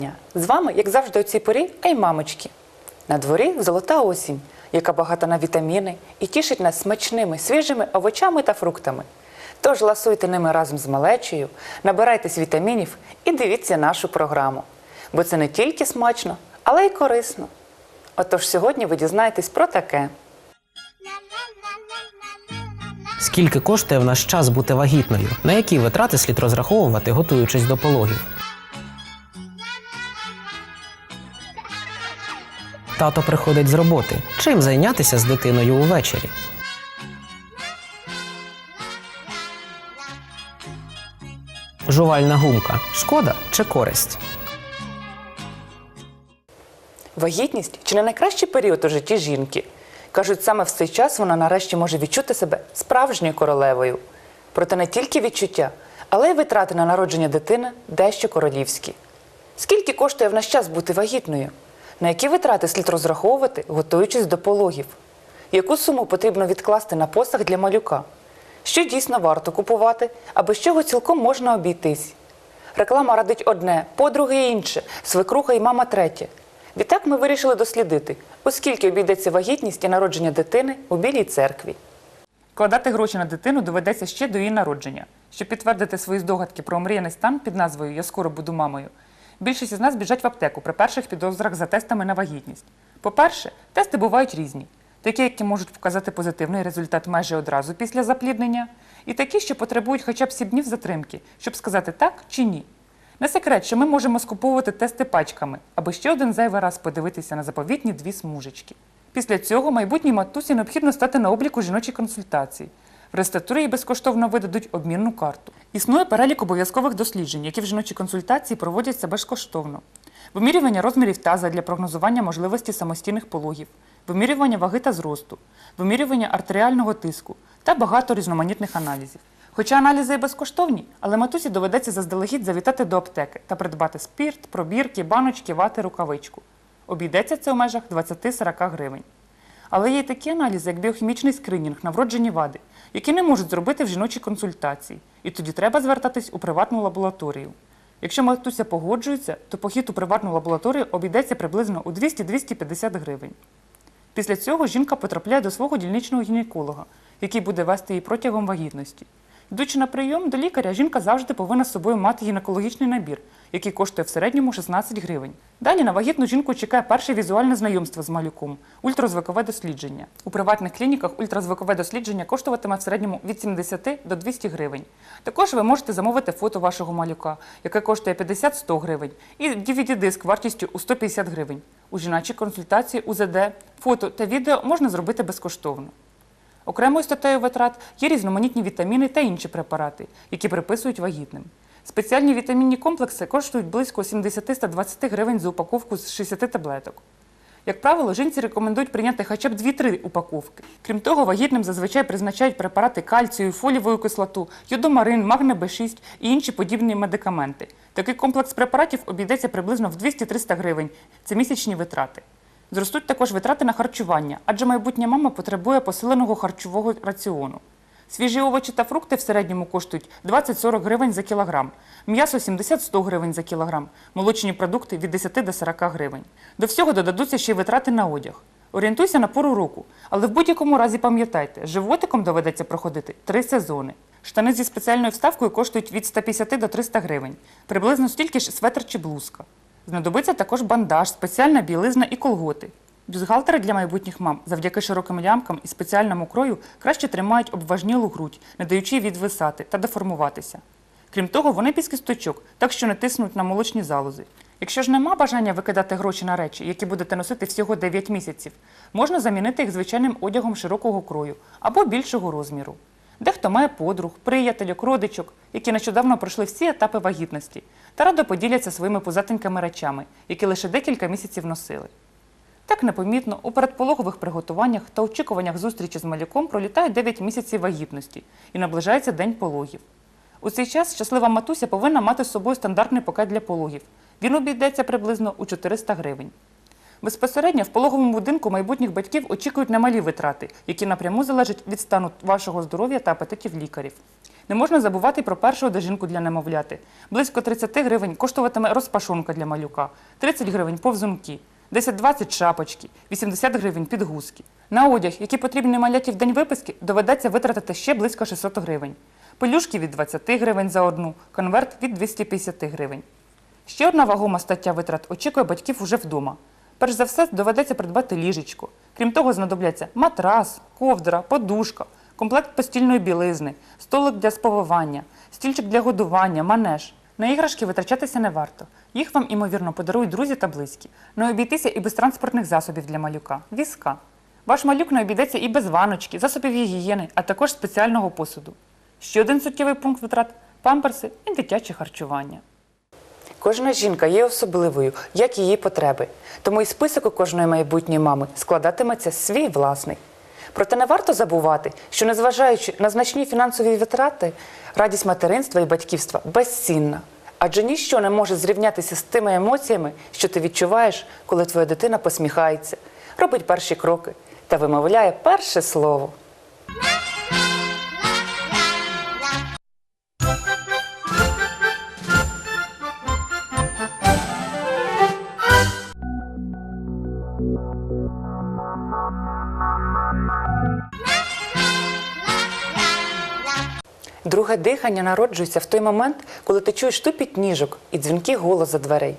Вітання! З вами, як завжди, у цій порі, а. На дворі золота осінь, яка багата на вітаміни і тішить нас смачними, свіжими овочами та фруктами. Тож ласуйте ними разом з малечею, набирайтесь вітамінів і дивіться нашу програму. Бо це не тільки смачно, але й корисно. Отож сьогодні ви дізнаєтесь про таке. Скільки коштує в наш час бути вагітною? На які витрати слід розраховувати, готуючись до пологів? Тато приходить з роботи. Чим зайнятися з дитиною увечері? Жувальна гумка шкода чи користь? Вагітність чи не найкращий період у житті жінки. Кажуть, саме в цей час вона нарешті може відчути себе справжньою королевою. Проте не тільки відчуття, але й витрати на народження дитини дещо королівські. Скільки коштує в наш час бути вагітною? На які витрати слід розраховувати, готуючись до пологів? Яку суму потрібно відкласти на посаг для малюка? Що дійсно варто купувати, а без чого цілком можна обійтись? Реклама радить одне, подруги інше, свекруха і мама третє. Відтак ми вирішили дослідити, оскільки обійдеться вагітність і народження дитини у Білій церкві. Вкладати гроші на дитину доведеться ще до її народження. Щоб підтвердити свої здогадки про омріяний стан під назвою Я скоро буду мамою. Більшість із нас біжать в аптеку при перших підозрах за тестами на вагітність. По-перше, тести бувають різні. Такі, які можуть показати позитивний результат майже одразу після запліднення, і такі, що потребують хоча б 7 днів затримки, щоб сказати так чи ні. Не секрет, що ми можемо скуповувати тести пачками, аби ще один зайвий раз подивитися на заповітні дві смужечки. Після цього майбутній матусі необхідно стати на обліку жіночій консультації. В рестатурі їй безкоштовно видадуть обмінну карту. Існує перелік обов'язкових досліджень, які в жіночій консультації проводяться безкоштовно. Вимірювання розмірів таза для прогнозування можливості самостійних пологів, вимірювання ваги та зросту, вимірювання артеріального тиску та багато різноманітних аналізів. Хоча аналізи і безкоштовні, але матусі доведеться заздалегідь завітати до аптеки та придбати спірт, пробірки, баночки, вати, рукавичку. Обійдеться це у межах 20-40 гривень. Але є й такі аналізи, як біохімічний скринінг на вроджені вади, які не можуть зробити в жіночій консультації, і тоді треба звертатись у приватну лабораторію. Якщо матуся погоджується, то похід у приватну лабораторію обійдеться приблизно у 200-250 гривень. Після цього жінка потрапляє до свого дільничного гінеколога, який буде вести її протягом вагітності. Йдучи на прийом до лікаря, жінка завжди повинна з собою мати гінекологічний набір, який коштує в середньому 16 гривень. Далі на вагітну жінку чекає перше візуальне знайомство з малюком ультразвукове дослідження. У приватних клініках ультразвукове дослідження коштуватиме в середньому від 70 до 200 гривень. Також ви можете замовити фото вашого малюка, яке коштує 50-100 гривень, і DVD-диск вартістю у 150 гривень. У жіночій консультації УЗД, фото та відео можна зробити безкоштовно. Окремою статтею витрат є різноманітні вітаміни та інші препарати, які приписують вагітним. Спеціальні вітамінні комплекси коштують близько 70-120 гривень за упаковку з 60 таблеток. Як правило, жінці рекомендують прийняти хоча б 2-3 упаковки. Крім того, вагітним зазвичай призначають препарати кальцію, фолієву кислоту, йодомарин, магне Б6 і інші подібні медикаменти. Такий комплекс препаратів обійдеться приблизно в 200-300 гривень. Це місячні витрати. Зростуть також витрати на харчування, адже майбутня мама потребує посиленого харчового раціону. Свіжі овочі та фрукти в середньому коштують 20-40 гривень за кілограм, м'ясо 70-100 гривень за кілограм, молочні продукти від 10 до 40 гривень. До всього додадуться ще й витрати на одяг. Орієнтуйся на пору року, але в будь-якому разі пам'ятайте, животиком доведеться проходити три сезони. Штани зі спеціальною вставкою коштують від 150 до 300 гривень, приблизно стільки ж светр чи блузка. Знадобиться також бандаж, спеціальна білизна і колготи. Бюстгальтери для майбутніх мам завдяки широким лямкам і спеціальному крою краще тримають обважнілу грудь, не даючи відвисати та деформуватися. Крім того, вони без кісточок, так що не тиснуть на молочні залози. Якщо ж нема бажання викидати гроші на речі, які будете носити всього 9 місяців, можна замінити їх звичайним одягом широкого крою або більшого розміру. Дехто має подруг, приятелів, родичок, які нещодавно пройшли всі етапи вагітності та радо поділяться своїми пузатенькими речами, які лише декілька місяців носили. Так непомітно у передпологових приготуваннях та очікуваннях зустрічі з малюком пролітає 9 місяців вагітності і наближається день пологів. У цей час щаслива матуся повинна мати з собою стандартний пакет для пологів. Він обійдеться приблизно у 400 гривень. Безпосередньо в пологовому будинку майбутніх батьків очікують немалі витрати, які напряму залежать від стану вашого здоров'я та апетитів лікарів. Не можна забувати про першу одежинку для немовляти. Близько 30 гривень коштуватиме розпашонка для малюка, 30 гривень повзунки, 10-20 шапочки, 80 гривень підгузки. На одяг, який потрібний маляті в день виписки, доведеться витратити ще близько 600 гривень. Пелюшки від 20 гривень за одну, конверт від 250 гривень. Ще одна вагома стаття витрат очікує батьків уже вдома. Перш за все, доведеться придбати ліжечко. Крім того, знадобляться матрас, ковдра, подушка, комплект постільної білизни, столик для сповивання, стільчик для годування, манеж. На іграшки витрачатися не варто. Їх вам, імовірно, подарують друзі та близькі. Не обійтися і без транспортних засобів для малюка візка. Ваш малюк не обійдеться і без ваночки, засобів гігієни, а також спеціального посуду. Ще один суттєвий пункт витрат памперси і дитяче харчування. Кожна жінка є особливою, як її потреби. Тому і список у кожної майбутньої мами складатиметься свій власний. Проте не варто забувати, що незважаючи на значні фінансові витрати, радість материнства і батьківства безцінна. Адже ніщо не може зрівнятися з тими емоціями, що ти відчуваєш, коли твоя дитина посміхається, робить перші кроки та вимовляє перше слово. Друге дихання народжується в той момент, коли ти чуєш тупіт ніжок і дзвінкий голос за дверей.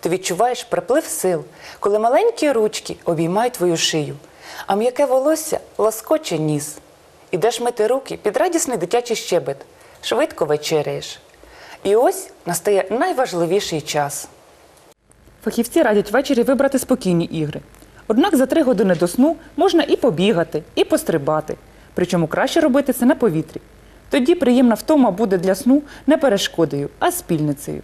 Ти відчуваєш приплив сил, коли маленькі ручки обіймають твою шию, а м'яке волосся лоскоче ніс. Ідеш мити руки під радісний дитячий щебет, швидко вечеряєш. І ось настає найважливіший час. Фахівці радять ввечері вибрати спокійні ігри. Однак за три години до сну можна і побігати, і пострибати. Причому краще робити це на повітрі. Тоді приємна втома буде для сну не перешкодою, а спільницею.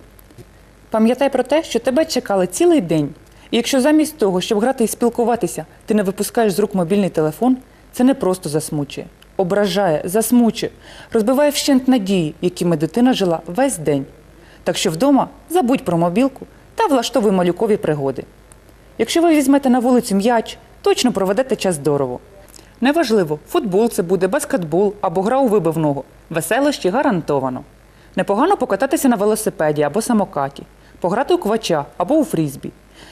Пам'ятай про те, що тебе чекали цілий день. І якщо замість того, щоб грати і спілкуватися, ти не випускаєш з рук мобільний телефон, це не просто засмучує, ображає, засмучує, розбиває вщент надії, якими дитина жила весь день. Так що вдома забудь про мобілку та влаштовуй малюкові пригоди. Якщо ви візьмете на вулицю м'яч, точно проведете час здорово. Неважливо, футбол це буде, баскетбол або гра у вибивного. Веселощі гарантовано. Непогано покататися на велосипеді або самокаті, пограти у квача або у фрізбі.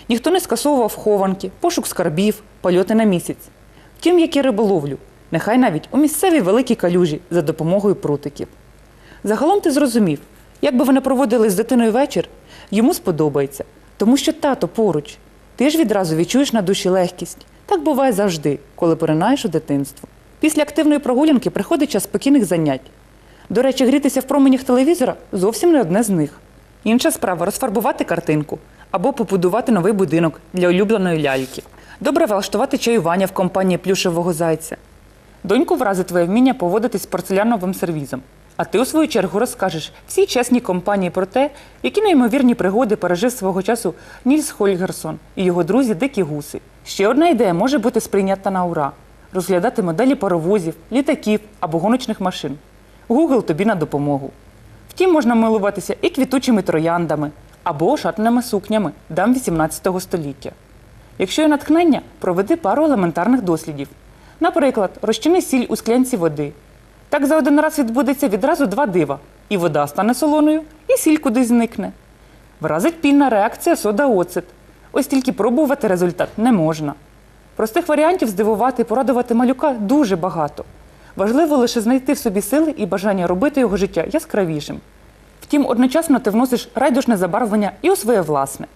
Ніхто не скасовував хованки, пошук скарбів, польоти на місяць. Втім, як і риболовлю, нехай навіть у місцевій великій калюжі за допомогою прутиків. Загалом ти зрозумів, як би ви не проводили з дитиною вечір, йому сподобається, тому що тато поруч. Ти ж відразу відчуєш на душі легкість. Так буває завжди, коли поринаєш у дитинство. Після активної прогулянки приходить час спокійних занять. До речі, грітися в променях телевізора зовсім не одне з них. Інша справа розфарбувати картинку або побудувати новий будинок для улюбленої ляльки. Добре влаштувати чаювання в компанії плюшевого зайця. Доньку вразить твоє вміння поводитись з порцеляновим сервізом. А ти, у свою чергу, розкажеш всій чесній компанії про те, які неймовірні пригоди пережив свого часу Нільс Хольгерсон і його друзі Дикі Гуси. Ще одна ідея може бути сприйнята на ура: розглядати моделі паровозів, літаків або гоночних машин. Google тобі на допомогу. Втім, можна милуватися і квітучими трояндами або шатними сукнями дам 18 століття. Якщо є натхнення, проведи пару елементарних дослідів. Наприклад, розчини сіль у склянці води. Так за один раз відбудеться відразу два дива: і вода стане солоною, і сіль кудись зникне. Вразить пільна реакція сода-оцет. Ось тільки пробувати результат не можна. Простих варіантів здивувати і порадувати малюка дуже багато. Важливо лише знайти в собі сили і бажання робити його життя яскравішим. Втім, одночасно ти вносиш райдушне забарвлення і у своє власне.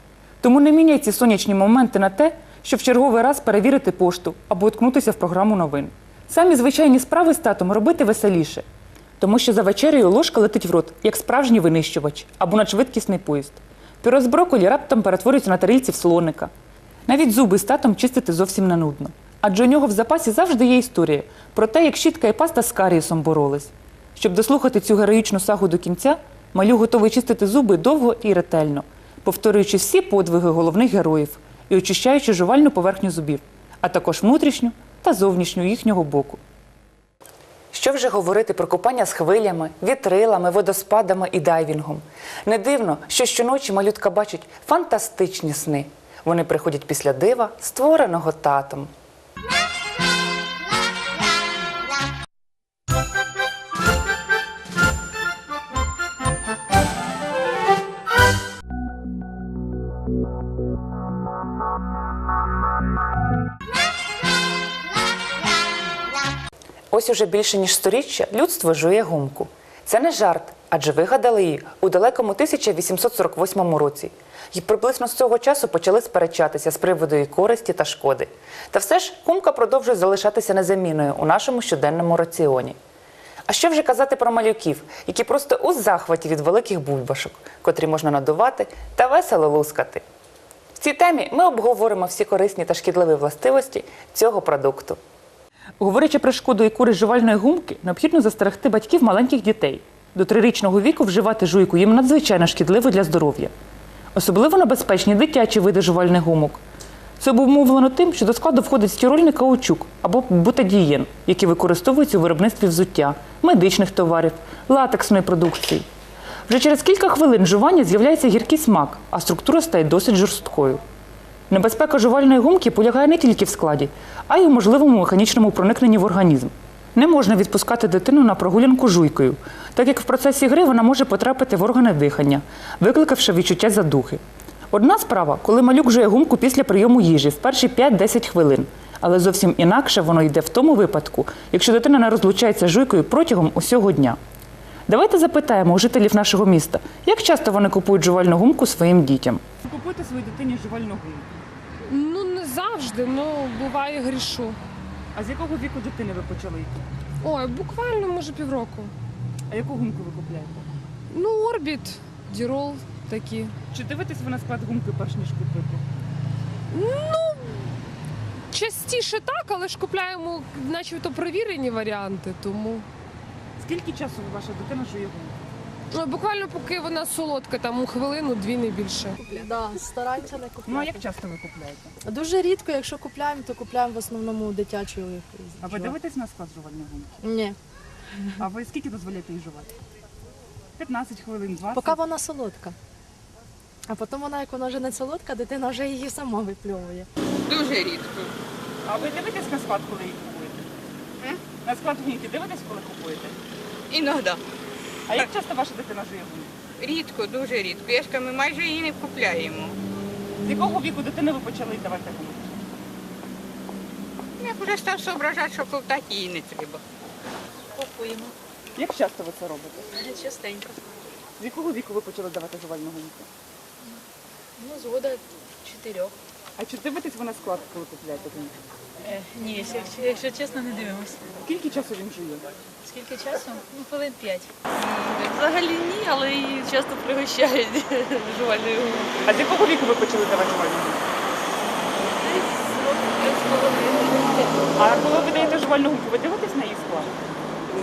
Тому не міняй ці сонячні моменти на те, щоб в черговий раз перевірити пошту або уткнутися в програму новин. Самі звичайні справи з татом робити веселіше, тому що за вечерею ложка летить в рот, як справжній винищувач або надшвидкісний поїзд. Пюре з брокколі раптом перетворюється на тарільці в слоника. Навіть зуби з татом чистити зовсім не нудно. адже у нього в запасі завжди є історія про те, як щітка і паста з карієсом боролись. Щоб дослухати цю героїчну сагу до кінця, малюк готовий чистити зуби довго і ретельно, повторюючи всі подвиги головних героїв і очищаючи жувальну поверхню зубів, а також внутрішню та зовнішню їхнього боку. Що вже говорити про купання з хвилями, вітрилами, водоспадами і дайвінгом? Не дивно, що щоночі малютка бачить фантастичні сни. Вони приходять після дива, створеного татом. Ось уже більше ніж сторіччя людство жує гумку. Це не жарт, адже вигадали її у далекому 1848 році. І приблизно з цього часу почали сперечатися з приводу її користі та шкоди. Та все ж гумка продовжує залишатися незамінною у нашому щоденному раціоні. А що вже казати про малюків, які просто у захваті від великих бульбашок, котрі можна надувати та весело лускати. В цій темі ми обговоримо всі корисні та шкідливі властивості цього продукту. Говорячи про шкоду і користь жувальної гумки, необхідно застерегти батьків маленьких дітей. До трирічного віку вживати жуйку їм надзвичайно шкідливо для здоров'я. Особливо небезпечні дитячі види жувальних гумок. Це обумовлено тим, що до складу входить стірольний каучук або бутадієн, які використовуються у виробництві взуття, медичних товарів, латексної продукції. Вже через кілька хвилин вживання з'являється гіркий смак, а структура стає досить жорсткою. Небезпека жувальної гумки полягає не тільки в складі, а й у можливому механічному проникненні в організм. Не можна відпускати дитину на прогулянку жуйкою, так як в процесі гри вона може потрапити в органи дихання, викликавши відчуття задухи. Одна справа, коли малюк жує гумку після прийому їжі в перші 5-10 хвилин. Але зовсім інакше воно йде в тому випадку, якщо дитина не розлучається жуйкою протягом усього дня. Давайте запитаємо у жителів нашого міста, як часто вони купують жувальну гумку своїм дітям. Купуйте своїй дитині жувальну гумку. Завжди, ну буває грішу. А з якого віку дитини ви почали йти? Ой, буквально може півроку. А яку гумку ви купляєте? Ну, орбіт, дірол такі. Чи дивитесь ви на склад гумки перш ніж купити? Ну, Частіше так, але ж купляємо начебто провірені варіанти, тому. Скільки часу ваша дитина жує гумку? Ну, буквально поки вона солодка, там у хвилину, дві не більше. Да, стараємося не купляти. Ну а як часто ви купляєте? Дуже рідко, якщо купляємо, то купляємо в основному дитячу. А ви дивитесь на склад жувальної гумки? Ні. А ви скільки дозволяєте їй жувати? 15 хвилин, 20? Поки вона солодка. А потім вона, як вона вже не солодка, дитина вже її сама випльовує. Дуже рідко. А ви дивитесь на склад, коли її купуєте? На склад гумки дивитесь, коли купуєте? Іноді. А як часто ваша дитина жує гумку? Рідко, дуже рідко. Я ж кажу, ми майже її не купляємо. З якого віку дитини ви почали давати гумку? Я вже став соображати, що ковтати її не треба. Купуємо Як часто ви це робите? частенько. З якого віку ви почали давати жувальну гумку? Ну, згода чотирьох. А чи дивитесь ви на склад, коли купляєте гумку? Е, ні, якщо, якщо чесно, не дивимося. Скільки часу він жує? Скільки часу? Ну, хвилин п'ять. Взагалі ні, але і часто пригощають жувальною гумою. А з якого віку ви почали давати жувальну гумку? Десь років п'ять з половиною. А коли ви даєте жувальну гумку, ви дивитесь на її склад?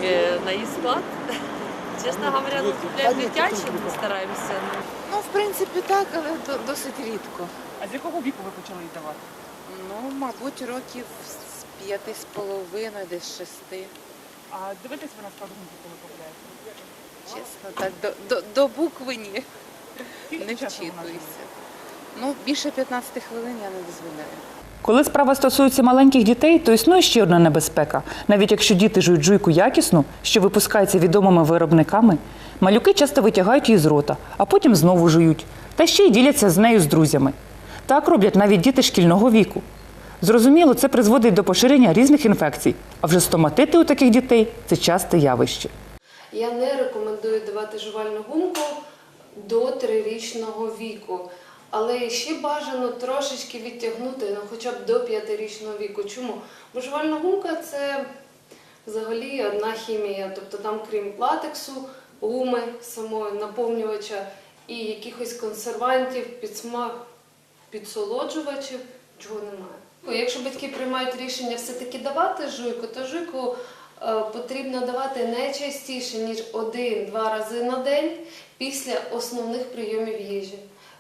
Е, На її склад. Чесно говоря, ну, купляємо дитячі, стараємося. Ну, в принципі, так, але до- досить рідко. А з якого віку ви почали її давати? Ну, мабуть, років з п'яти з половиною, десь шести. А дивитесь ви на склад гумки, коли купляєте? Чесно, так, до, до, до букви ні. Не вчитуюся. Ну, більше 15 хвилин я не дозволяю. Коли справа стосується маленьких дітей, то існує ще одна небезпека. Навіть якщо діти жують жуйку якісну, що випускається відомими виробниками, малюки часто витягають її з рота, а потім знову жують, та ще й діляться з нею з друзями. Так роблять навіть діти шкільного віку. Зрозуміло, це призводить до поширення різних інфекцій, а вже стоматити у таких дітей це часте явище. Я не рекомендую давати жувальну гумку до трирічного віку. Але ще бажано трошечки відтягнути, ну хоча б до п'ятирічного віку. Чому? Бо жувальна гумка це взагалі одна хімія. Тобто там, крім латексу, гуми самої наповнювача і якихось консервантів, підсмак, підсолоджувачів, чого немає. Якщо батьки приймають рішення все-таки давати жуйку, то жуйку е, потрібно давати не частіше, ніж один-два рази на день після основних прийомів їжі.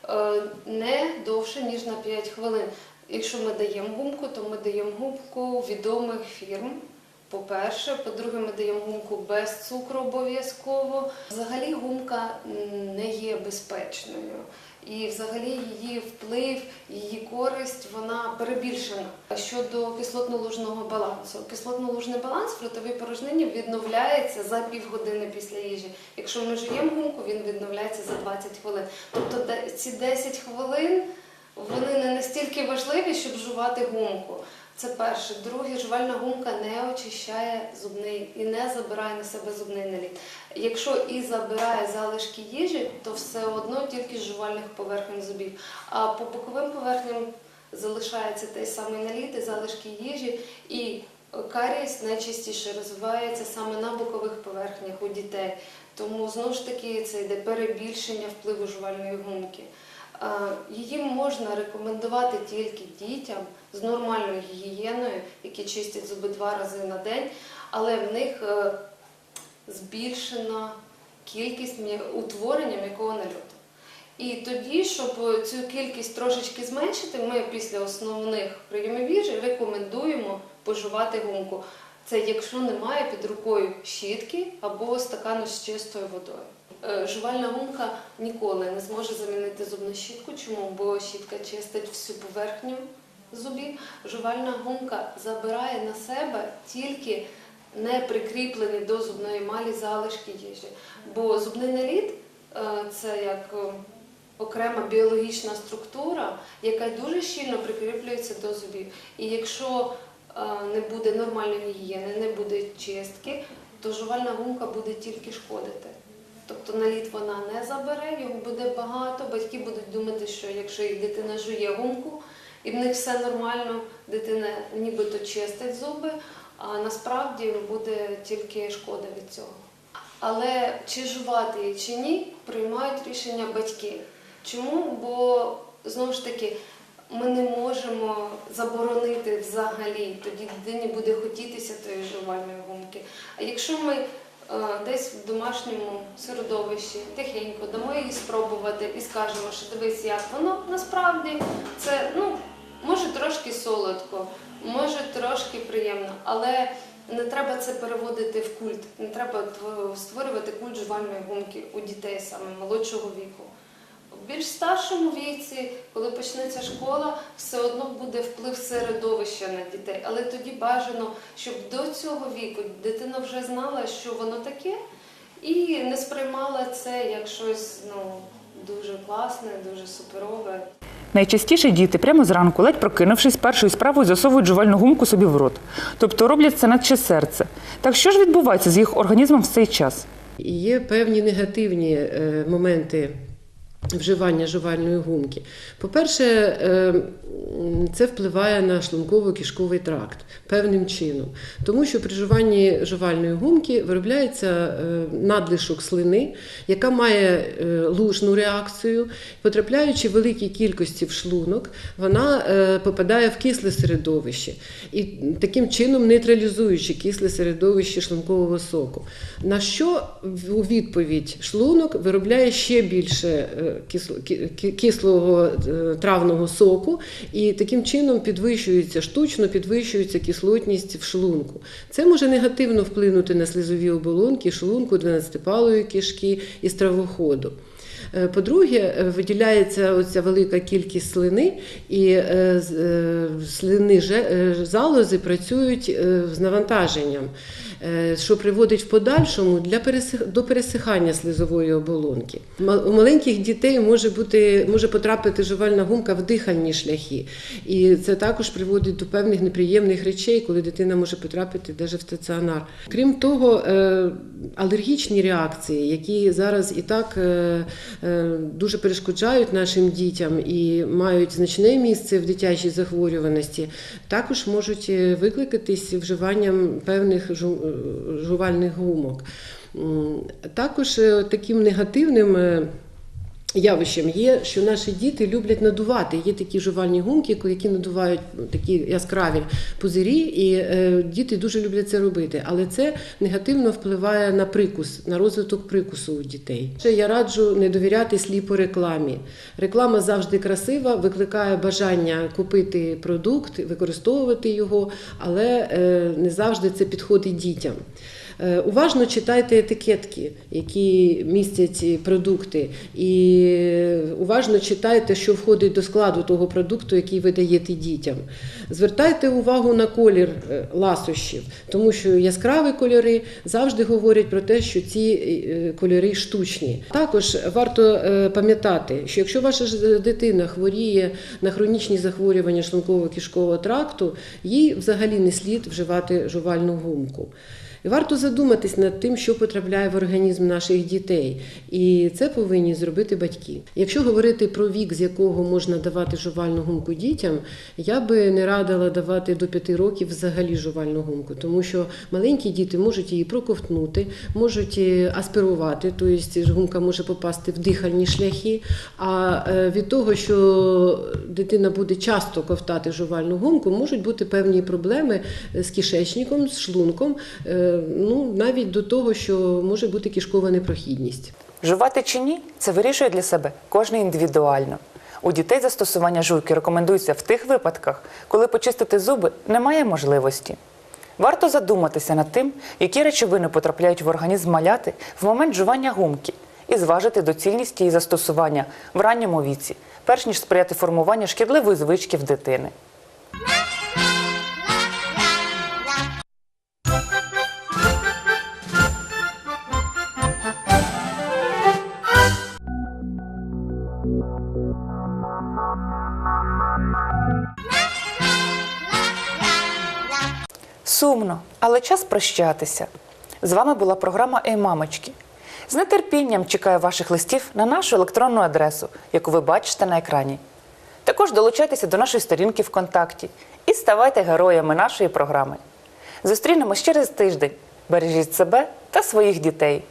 Е, Не довше, ніж на 5 хвилин. Якщо ми даємо гумку, то ми даємо гумку відомих фірм. По-перше, по-друге, ми даємо гумку без цукру обов'язково. Взагалі гумка не є безпечною. І взагалі її вплив, її користь вона перебільшена. Щодо кислотно-лужного балансу. Кислотно-лужний баланс в ротовій порожнині відновляється за півгодини після їжі. Якщо ми жуємо гумку, він відновляється за 20 хвилин. Тобто ці 10 хвилин вони не настільки важливі, щоб жувати гумку. Це перше. Друге, жувальна гумка не очищає зубний і не забирає на себе зубний наліт. Якщо і забирає залишки їжі, то все одно тільки з жувальних поверхень зубів. А по боковим поверхням залишається той самий наліт і залишки їжі, і карієс найчастіше розвивається саме на бокових поверхнях у дітей. Тому знову ж таки це йде перебільшення впливу жувальної гумки. А, Її можна рекомендувати тільки дітям з нормальною гігієною, які чистять зуби два рази на день, але в них е, збільшена кількість утворення м'якого нальоту. І тоді, щоб цю кількість трошечки зменшити, ми після основних прийомів їжі рекомендуємо поживати гумку. Це якщо немає під рукою щітки або стакану з чистою водою. Е, Жувальна гумка ніколи не зможе замінити зубну щітку. Чому? Бо щітка чистить всю поверхню зубів. Жувальна гумка забирає на себе тільки не прикріплені до зубної емалі залишки їжі. Бо зубний наліт е, це як е, окрема біологічна структура, яка дуже щільно прикріплюється до зубів. І якщо не буде нормальної гігієни, не буде чистки, то жувальна гумка буде тільки шкодити. Тобто наліт вона не забере, його буде багато. Батьки будуть думати, що якщо їх дитина жує гумку, і в них все нормально, дитина нібито чистить зуби, а насправді буде тільки шкода від цього. Але чи жувати її, чи ні, приймають рішення батьки. Чому? Бо знову ж таки ми не можемо заборонити взагалі, тоді дитині буде хотітися тої жувальної гумки. А якщо ми десь в домашньому середовищі тихенько дамо її спробувати і скажемо, що дивись, як воно насправді це ну, може трошки солодко, може трошки приємно, але не треба це переводити в культ. Не треба тво- створювати культ жувальної гумки у дітей саме молодшого віку. В більш старшому віці, коли почнеться школа, все одно буде вплив середовища на дітей. Але тоді бажано, щоб до цього віку дитина вже знала, що воно таке, і не сприймала це як щось ну, дуже класне, дуже суперове. Найчастіше діти прямо зранку, ледь прокинувшись, першою справою засовують жувальну гумку собі в рот. Тобто роблять це наче серце. Так що ж відбувається з їх організмом в цей час? Є певні негативні е, моменти вживання жувальної гумки. По-перше, е, це впливає на шлунково-кишковий тракт певним чином, тому що при жуванні жувальної гумки виробляється е, надлишок слини, яка має е, лужну реакцію. Потрапляючи в великій кількості в шлунок, вона попадає в кисле середовище і таким чином нейтралізуючи кисле середовище шлункового соку. На що у відповідь шлунок виробляє ще більше кисло- ки- ки- кислого е, травного соку, і таким чином підвищується штучно підвищується кислотність в шлунку. Це може негативно вплинути на слізові оболонки шлунку, 12-палої кишки і стравоходу. Е, По-друге, е, виділяється оця велика кількість слини, і е, слини залози працюють з навантаженням, що приводить в подальшому для пересих- до пересихання слизової оболонки. У маленьких дітей може бути може потрапити жувальна гумка в дихальні шляхи, і це також приводить до певних неприємних речей, коли дитина може потрапити навіть в стаціонар. Крім того, алергічні реакції, які зараз і так дуже перешкоджають нашим дітям і мають значне місце в дитячій захворюваності, також можуть е, викликатись вживанням певних е, жувальних гумок. Також е, таким негативним. Явищем є, що наші діти люблять надувати. Є такі жувальні гумки, які надувають такі яскраві пузирі, і е, діти дуже люблять це робити. Але це негативно впливає на прикус, на розвиток прикусу у дітей. Ще я раджу не довіряти сліпо рекламі. Реклама завжди красива, викликає бажання купити продукт, використовувати його, але е, не завжди це підходить дітям. Е, Уважно читайте етикетки, які містять ці продукти, і уважно читайте, що входить до складу того продукту, який ви даєте дітям. Звертайте увагу на колір е, ласощів, тому що яскраві кольори завжди говорять про те, що ці е, кольори штучні. Також варто е, пам'ятати, що якщо ваша дитина хворіє на хронічні захворювання шлунково-кишкового тракту, їй взагалі не слід вживати жувальну гумку. І варто задуматись над тим, що потрапляє в організм наших дітей, і це повинні зробити батьки. Якщо говорити про вік, з якого можна давати жувальну гумку дітям, я би не радила давати до 5 років взагалі жувальну гумку, тому що маленькі діти можуть її проковтнути, можуть е, аспірувати, тобто гумка може попасти в дихальні шляхи. А е, від того, що дитина буде часто ковтати жувальну гумку, можуть бути певні проблеми з кишечником, з шлунком, е, ну навіть до того, що може бути кишкова непрохідність. Жувати чи ні, це вирішує для себе кожен індивідуально. У дітей застосування жуйки рекомендується в тих випадках, коли почистити зуби немає можливості. Варто задуматися над тим, які речовини потрапляють в організм маляти в момент жування гумки, і зважити доцільність її застосування в ранньому віці, перш ніж сприяти формуванню шкідливої звички в дитини. Сумно, але час прощатися. З вами була програма Ей мамочки. З нетерпінням чекаю ваших листів на нашу електронну адресу, яку ви бачите на екрані. Також долучайтеся до нашої сторінки ВКонтакті і ставайте героями нашої програми. Зустрінемось через тиждень. Бережіть себе та своїх дітей.